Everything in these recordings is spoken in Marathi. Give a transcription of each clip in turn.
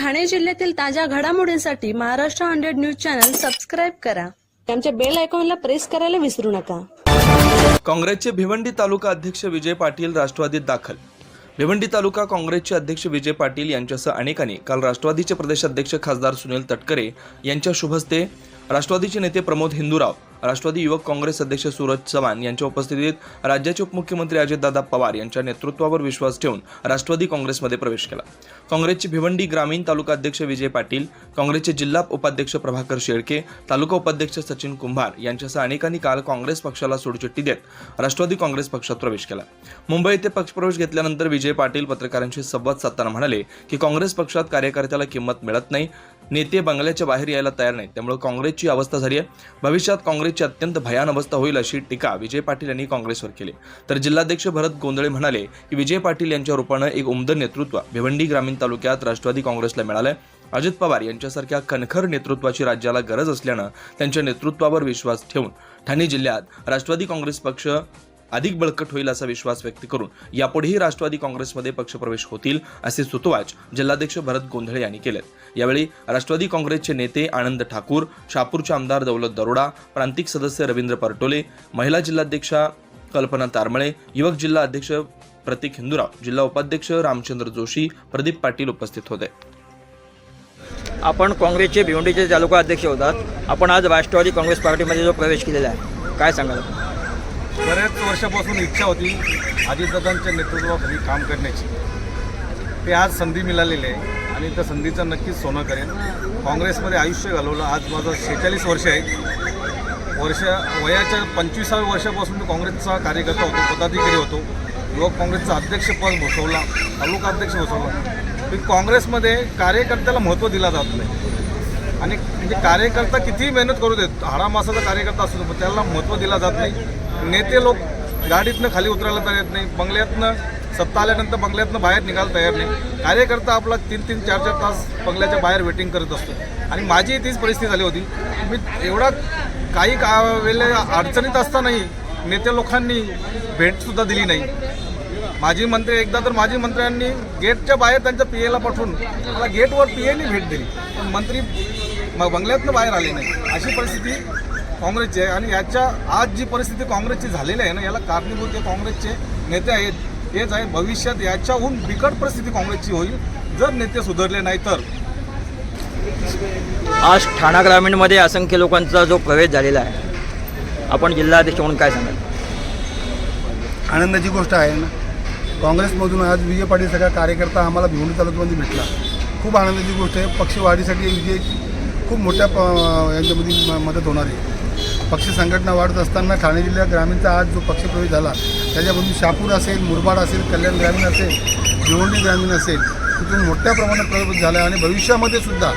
ठाणे जिल्ह्यातील ताज्या घडामोडींसाठी Maharashtra hundred news channel subscribe करा. आमच्या बेल आयकॉनला प्रेस करायला विसरू नका. काँग्रेसचे भिवंडी तालुका अध्यक्ष विजय पाटील राष्ट्रवादीत दाखल. भिवंडी तालुका काँग्रेसचे अध्यक्ष विजय पाटील यांच्यासह अनेकांनी काल राष्ट्रवादीचे प्रदेशाध्यक्ष खासदार सुनील तटकरे यांच्या शुभस्ते राष्ट्रवादीचे नेते प्रमोद हिंदूराव राष्ट्रवादी युवक काँग्रेस अध्यक्ष सूरज चव्हाण यांच्या उपस्थितीत राज्याचे उपमुख्यमंत्री अजितदादा पवार यांच्या नेतृत्वावर विश्वास ठेवून राष्ट्रवादी काँग्रेसमध्ये प्रवेश केला. काँग्रेसचे भिवंडी ग्रामीण तालुका अध्यक्ष विजय पाटील काँग्रेसचे जिल्हा उपाध्यक्ष प्रभाकर शेळके तालुका उपाध्यक्ष सचिन कुंभार यांच्यासह अनेकांनी काल काँग्रेस पक्षाला सोडचिठ्ठी देत राष्ट्रवादी काँग्रेस पक्षात प्रवेश केला. मुंबई येथे पक्षप्रवेश घेतल्यानंतर विजय पाटील पत्रकारांशी संवाद साधताना म्हणाले की काँग्रेस पक्षात कार्यकर्त्याला किंमत मिळत नाही नेते बंगल्याच्या बाहेर यायला तयार नाहीत त्यामुळे काँग्रेसची अवस्था झाली आहे. भविष्यात काँग्रेस काँग्रेसची अत्यंत भयान अवस्था होईल अशी टीका विजय पाटील यांनी काँग्रेसवर केली. तर जिल्हाध्यक्ष भरत गोंधळे म्हणाले की विजय पाटील यांच्या रूपानं एक उमद नेतृत्व भिवंडी ग्रामीण तालुक्यात राष्ट्रवादी काँग्रेसला मिळालंय. अजित पवार यांच्यासारख्या कणखर नेतृत्वाची राज्याला गरज असल्यानं त्यांच्या नेतृत्वावर विश्वास ठेवून ठाणे जिल्ह्यात राष्ट्रवादी काँग्रेस पक्ष अधिक बळकट होईल असा विश्वास व्यक्त करून यापुढेही राष्ट्रवादी काँग्रेसमध्ये पक्षप्रवेश होतील असे सुतोवाच जिल्हाध्यक्ष भरत गोंधळे यांनी केलेत. यावेळी राष्ट्रवादी काँग्रेसचे नेते आनंद ठाकूर शापूरचे आमदार दौलत दरोडा प्रांतिक सदस्य रवींद्र परटोले महिला जिल्हाध्यक्षा कल्पना तारमळे युवक जिल्हा अध्यक्ष प्रतीक हिंदूराव जिल्हा उपाध्यक्ष रामचंद्र जोशी प्रदीप पाटील उपस्थित होते. आपण काँग्रेसचे भिवंडीचे तालुका अध्यक्ष होतात. आपण आज राष्ट्रवादी काँग्रेस पार्टीमध्ये जो प्रवेश केलेला आहे काय सांगाल? बऱ्याच वर्षापासून इच्छा होती अजितदादांच्या नेतृत्वाखाली काम करण्याची. ते आज संधी मिळालेली आहे आणि त्या संधीचं नक्कीच सोनं करेन. काँग्रेसमध्ये आयुष्य घालवलं. आज माझं शेहेचाळीस वर्ष आहे. वर्ष वयाच्या पंचवीसाव्या वर्षापासून मी काँग्रेसचा कार्यकर्ता होतो पदाधिकारी होतो. युवक काँग्रेसचा अध्यक्षपद बसवला तालुका अध्यक्ष बसवला मी काँग्रेसमध्ये कार्यकर्त्याला महत्त्व दिला जात नाही. आणि म्हणजे कार्यकर्ता कितीही मेहनत करू देत हाडामासाचा कार्यकर्ता असतो पण त्याला महत्त्व दिला जात नाही. नेते लोक गाडीतनं खाली उतरायला तयार येत नाही. बंगल्यातनं सत्ता आल्यानंतर बंगल्यातनं बाहेर निघायला तयार नाही. कार्यकर्ता आपला तीन तीन चार चार तास बंगल्याच्या बाहेर वेटिंग करत असतो. आणि माझी तीच परिस्थिती झाली होती. मी एवढा काही का वेळे अडचणीत असतानाही नेते लोकांनी भेटसुद्धा दिली नाही. माजी मंत्री एकदा तर माजी मंत्र्यांनी गेटच्या बाहेर त्यांच्या पी एला पाठवून मला गेटवर पी एनी भेट दिली. पण मंत्री मग बंगल्यातनं बाहेर आले नाही. अशी परिस्थिती काँग्रेसची आहे. आणि याच्या आज जी परिस्थिती काँग्रेसची झालेली आहे ना याला कारणीभूत हे काँग्रेसचे नेते आहेत. हेच आहे भविष्यात याच्याहून बिकट परिस्थिती काँग्रेसची होईल जर नेते सुधारले नाही तर. आज ठाणा ग्रामीणमध्ये असंख्य लोकांचा जो प्रवेश झालेला आहे. आपण जिल्हाध्यक्ष म्हणून काय सांगाल? आनंदाची गोष्ट आहे ना. काँग्रेसमधून आज विजय पाटील सगळा कार्यकर्ता आम्हाला भिवंडी तालुक्यामध्ये भेटला. खूप आनंदाची गोष्ट आहे. पक्षवाढीसाठी विजय खूप मोठ्या प यांच्यामध्ये म- मदत होणार आहे. पक्ष संघटना वाढत असताना ठाणे जिल्ह्यात ग्रामीणचा आज जो पक्षप्रवेश झाला त्याच्यामधून शापूर असेल मुरबाड असेल कल्याण ग्रामीण असेल भिवंडी ग्रामीण असेल तिथून मोठ्या प्रमाणात प्रवेश झाला आहे. आणि भविष्यामध्ये सुद्धा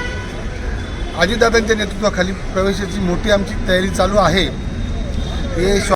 अजितदादांच्या नेतृत्वाखाली प्रवेशाची मोठी आमची तयारी चालू आहे. हे